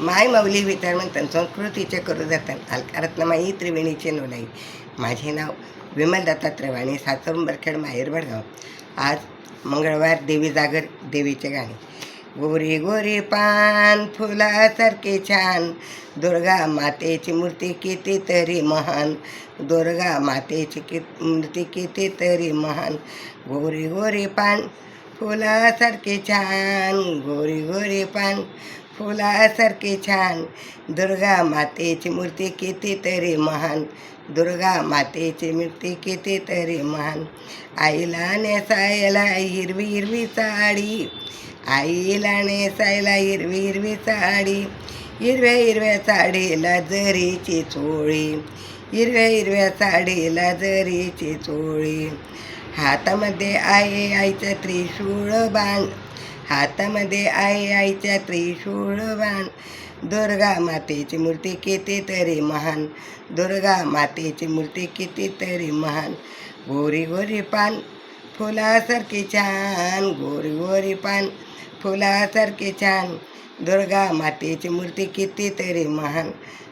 माय मौली म्हणतात संस्कृतीचे करू जातात अलकारत्नमाई त्रिवेणीचे नोलाई. माझे नाव विमल दत्तात्रय वाणी सासरुंबरखेड माहेर भडगाव आज मंगळवार देवी जागर देवीचे गाणे. गोरी गोरी पान फुलासारखे छान. दुर्गा मातेची मूर्ती किती तरी महान. दुर्गा मातेची कि मूर्ती किती तरी महान. गोरी गोरी पान फुलासारखे छान. गोरी गोरी पान फुलासारखे छान. दुर्गा मातेची मूर्ती कितीतरी महान. दुर्गा मातेची मूर्ती कितीतरी महान. आईला नेसायला हिरवी हिरवी साडी. आईला नेसायला हिरवी हिरवी साडी. हिरव्या हिरव्या साडीला जरीची चोळी. हिरव्या हिरव्या साडीला जरीची चोळी. हातामध्ये आहे आईचं त्रिशूळ बाण. हातामध्ये आई आईच्या त्रिशूळ बाण. दुर्गा मातेची मूर्ती कितीतरी महान. दुर्गा मातेची मूर्ती कितीतरी महान. गोरी गोरी पान फुलासारखी छान. गोरी गोरी पान फुलासारखी छान. दुर्गा मातेची मूर्ती कितीतरी महान.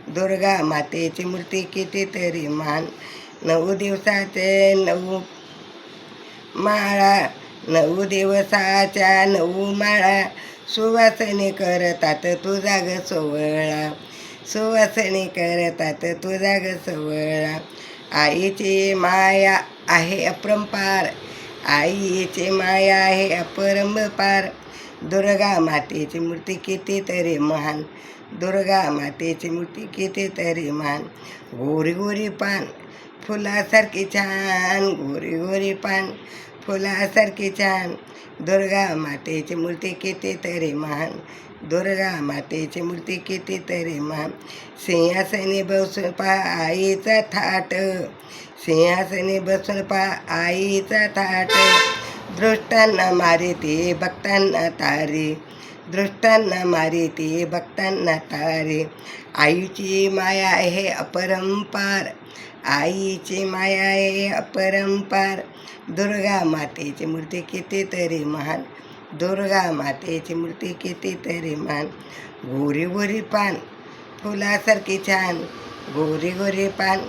दुर्गा मातेची मूर्ती कितीतरी महान. नऊ दिवसाचे नऊ माळा नऊ दिवसाच्या नऊ माळा सुवासनी करतात तुझा ग सोवळा सुवासनी करतात तुझा ग सोवळा आईची माया आहे अपरंपार. आईची माया आहे अपरंपार. दुर्गा मातेची मूर्ती कितीतरी महान. दुर्गा मातेची मूर्ती कितीतरी महान. गोरी गोरी पान. फुलासारखी छान गोरी गोरी पान. फुलासारखी छान दुर्गा मातेची मूर्ती कितीतरी महान. दुर्गा मातेची मूर्ती कितीतरी महान. सिंहासनी बसून पा आईचा थाट. सिंहासनी बसून पा आईचा थाट. दृष्टांना मारिते भक्तांना तारी. दृष्टांना मारिते भक्तांना तारे। आईची माया आहे अपरंपार आईची माया आहे अपरंपार। दुर्गा मातेची मूर्ती कितीतरी महान दुर्गा मातेची मूर्ती कितीतरी महान। गोरी गोरी पान फुलासारखी छान गोरी गोरी पान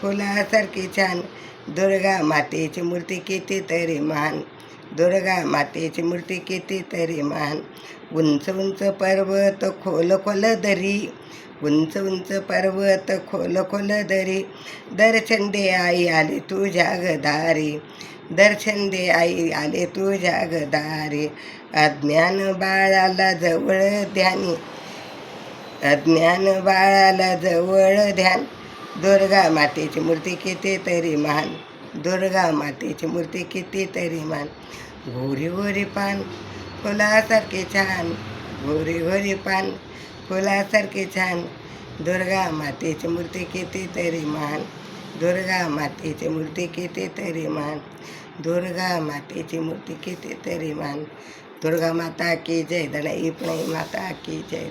फुलासारखी छान। दुर्गा मातेची मूर्ती कितीतरी महान दुर्गा मातेची मूर्ती किती तरी महान. उंच उंच पर्वत खोल खोल दरी. उंच उंच पर्वत खोल खोल दरी. दर्शन दे आई आले तू जागदारी दर्शन दे आई आले तू जागदारी अज्ञान बाळाला जवळ ध्यानी. अज्ञान बाळाला जवळ ध्यान. दुर्गा मातेची मूर्ती किती तरी महान. दुर्गा मातेची मूर्ती कितीतरी मान. गोरी गोरी पान फुलासारखे छान. गोरी गोरी पान फुलासारखे छान. दुर्गा मातेची मूर्ती कितीतरी मान. दुर्गा मातेची मूर्ती कितीतरी मान. दुर्गा मातेची मूर्ती कितीतरी मान. दुर्गा माता की जय दणाई पण माता की जय